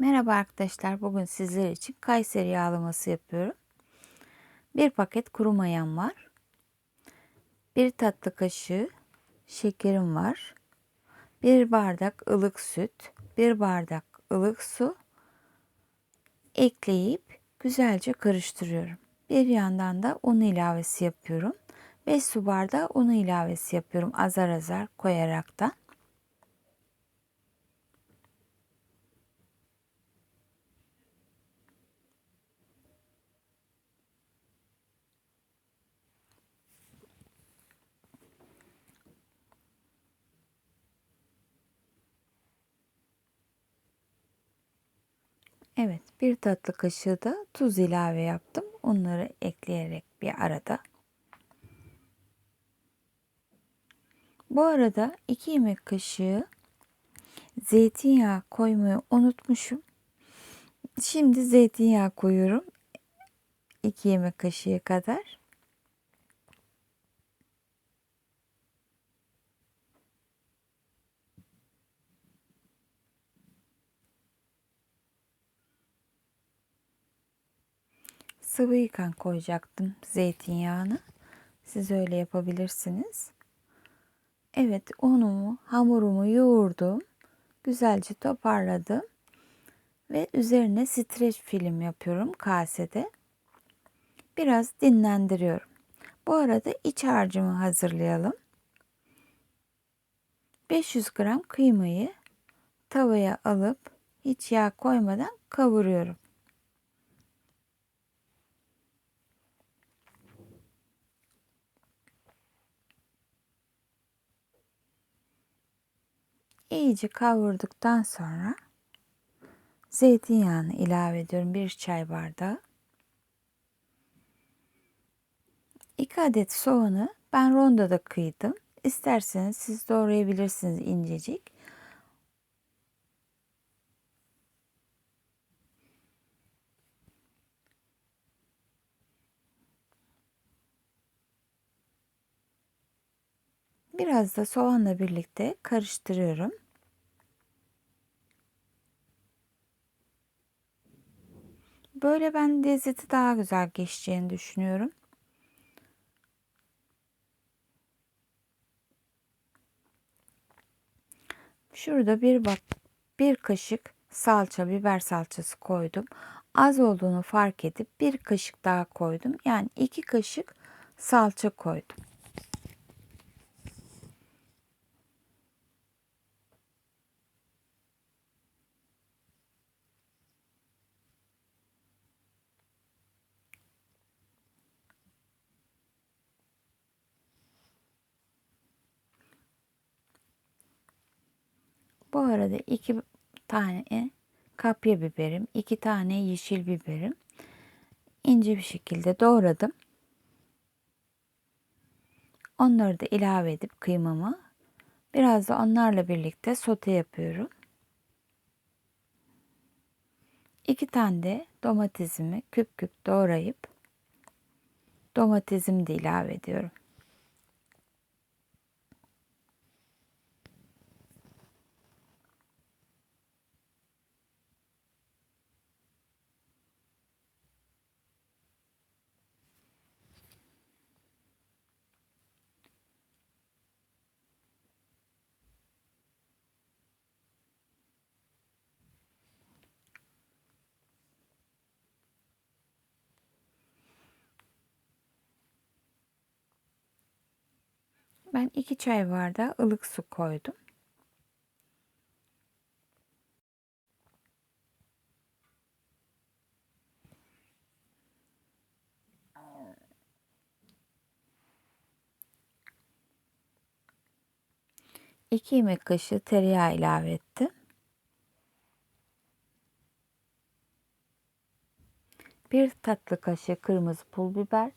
Merhaba arkadaşlar. Bugün sizler için Kayseri yağlaması yapıyorum. Bir paket kuru mayam var. Bir tatlı kaşığı şekerim var. Bir bardak ılık süt, bir bardak ılık su ekleyip güzelce karıştırıyorum. Bir yandan da un ilavesi yapıyorum. 5 su bardağı un ilavesi yapıyorum azar azar koyaraktan. Evet, bir tatlı kaşığı da tuz ilave yaptım. Onları ekleyerek bir arada. Bu arada 2 yemek kaşığı zeytinyağı koymayı unutmuşum. Şimdi zeytinyağı koyuyorum. 2 yemek kaşığı kadar. Sıvı yıkan koyacaktım zeytinyağını. Siz öyle yapabilirsiniz. Evet unumu, hamurumu yoğurdum. Güzelce toparladım. Ve üzerine streç film yapıyorum kasede. Biraz dinlendiriyorum. Bu arada iç harcımı hazırlayalım. 500 gram kıymayı tavaya alıp hiç yağ koymadan kavuruyorum. İyice kavurduktan sonra zeytinyağını ilave ediyorum. Bir çay bardağı. 2 adet soğanı ben rondoda kıydım. İsterseniz siz doğrayabilirsiniz incecik. Biraz da soğanla birlikte karıştırıyorum. Böyle ben lezzeti daha güzel geçeceğini düşünüyorum. Şurada bir bak bir kaşık salça, biber salçası koydum. Az olduğunu fark edip bir kaşık daha koydum. Yani iki kaşık salça koydum. Bu arada iki tane kapya biberim, iki tane yeşil biberim ince bir şekilde doğradım. Onları da ilave edip kıymamı biraz da onlarla birlikte sote yapıyorum. İki tane de domatesimi küp küp doğrayıp domatesimi de ilave ediyorum. Ben iki çay bardağı ılık su koydum. İki yemek kaşığı tereyağı ilave ettim. Bir tatlı kaşığı kırmızı pul biber,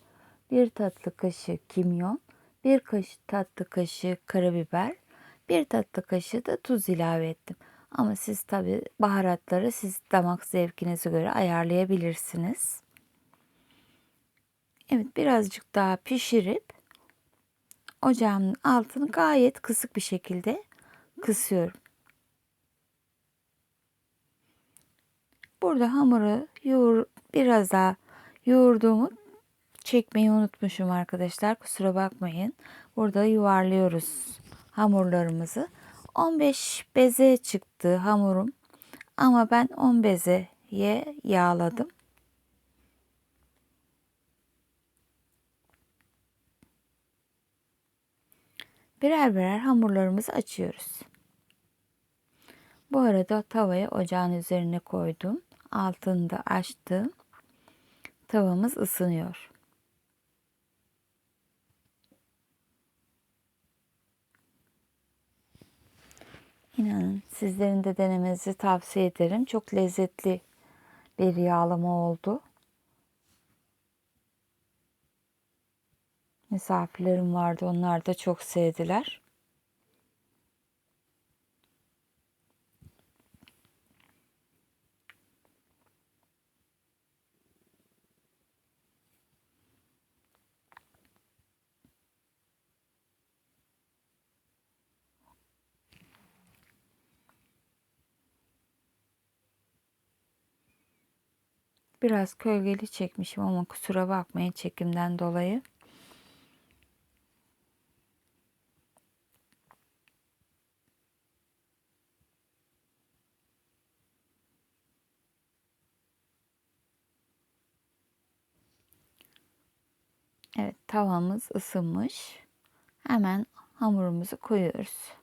bir tatlı kaşığı kimyon, bir kaşık tatlı kaşığı karabiber, bir tatlı kaşığı da tuz ilave ettim. Ama siz tabi baharatları siz damak zevkinize göre ayarlayabilirsiniz. Evet birazcık daha pişirip ocağımın altını gayet kısık bir şekilde kısıyorum. Burada hamuru yoğur, biraz daha yoğurduğumu çekmeyi unutmuşum arkadaşlar. Kusura bakmayın. Burada yuvarlıyoruz hamurlarımızı. 15 beze çıktı hamurum. Ama ben 10 bezeye yağladım. Birer birer hamurlarımızı açıyoruz. Bu arada tavayı ocağın üzerine koydum. Altını da açtım. Tavamız ısınıyor. İnanın sizlerin de denemenizi tavsiye ederim. Çok lezzetli bir yağlama oldu. Misafirlerim vardı. Onlar da çok sevdiler. Biraz kölgeli çekmişim ama kusura bakmayın çekimden dolayı. Evet tavamız ısınmış. Hemen hamurumuzu koyuyoruz.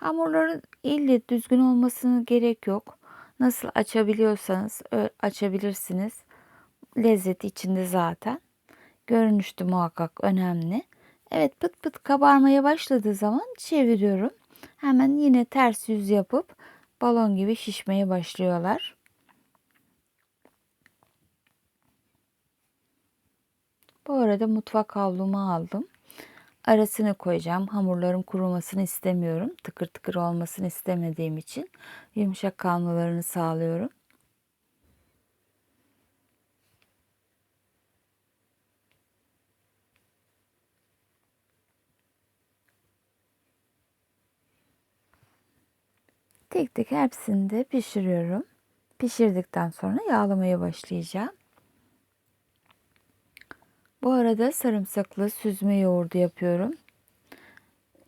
Hamurların ille düzgün olmasına gerek yok. Nasıl açabiliyorsanız açabilirsiniz. Lezzeti içinde zaten. Görünüştü muhakkak önemli. Evet pıt pıt kabarmaya başladığı zaman çeviriyorum. Hemen yine ters yüz yapıp balon gibi şişmeye başlıyorlar. Bu arada mutfak havlumu aldım. Arasına koyacağım. Hamurların kurumasını istemiyorum. Tıkır tıkır olmasını istemediğim için yumuşak kalmalarını sağlıyorum. Tek tek hepsini de pişiriyorum. Pişirdikten sonra yağlamaya başlayacağım. Bu arada sarımsaklı süzme yoğurdu yapıyorum.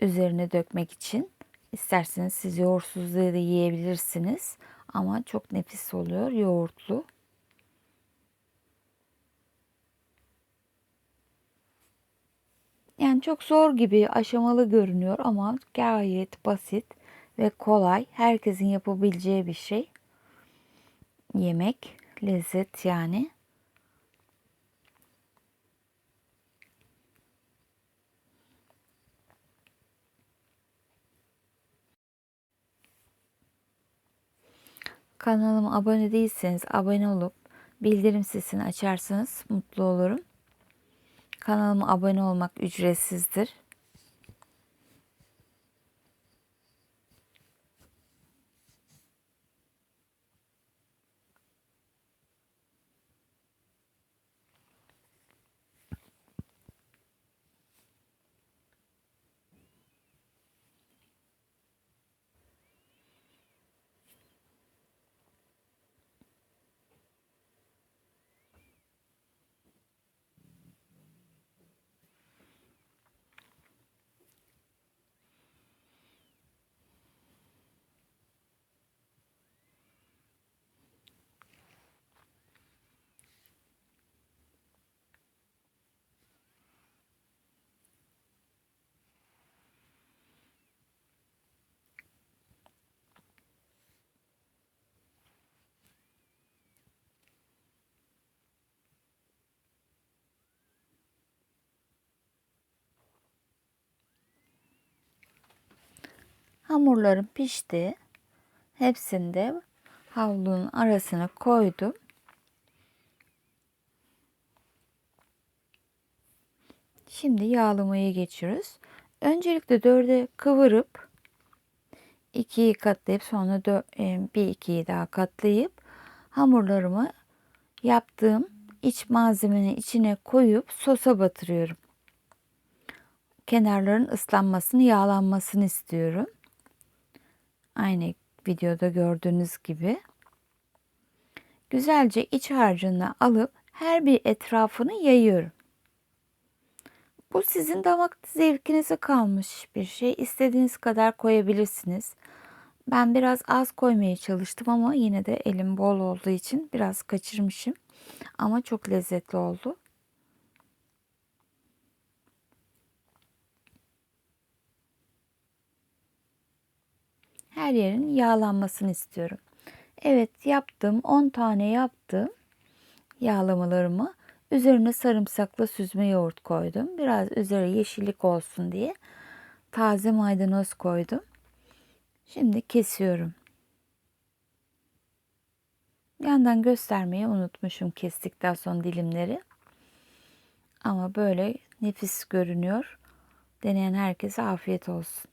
Üzerine dökmek için. İsterseniz siz yoğurtsuz da yiyebilirsiniz. Ama çok nefis oluyor yoğurtlu. Yani çok zor gibi aşamalı görünüyor ama gayet basit ve kolay. Herkesin yapabileceği bir şey. Yemek, lezzet yani. Kanalıma abone değilseniz abone olup bildirim sesini açarsanız mutlu olurum. Kanalıma abone olmak ücretsizdir. Hamurlarım pişti. Hepsini de havlunun arasına koydum. Şimdi yağlamaya geçiyoruz. Öncelikle dörde kıvırıp ikiyi katlayıp sonra e, bir ikiyi daha katlayıp hamurlarımı yaptığım iç malzemenin içine koyup sosa batırıyorum. Kenarların ıslanmasını, yağlanmasını istiyorum. Aynı videoda gördüğünüz gibi. Güzelce iç harcını alıp her bir etrafını yayıyorum. Bu sizin damak zevkinize kalmış bir şey. İstediğiniz kadar koyabilirsiniz. Ben biraz az koymaya çalıştım ama yine de elim bol olduğu için biraz kaçırmışım. Ama çok lezzetli oldu. Her yerin yağlanmasını istiyorum. Evet yaptım. 10 tane yaptım. Yağlamalarımı. Üzerine sarımsaklı süzme yoğurt koydum. Biraz üzeri yeşillik olsun diye taze maydanoz koydum. Şimdi kesiyorum. Yandan göstermeyi unutmuşum kestikten sonra dilimleri. Ama böyle nefis görünüyor. Deneyen herkese afiyet olsun.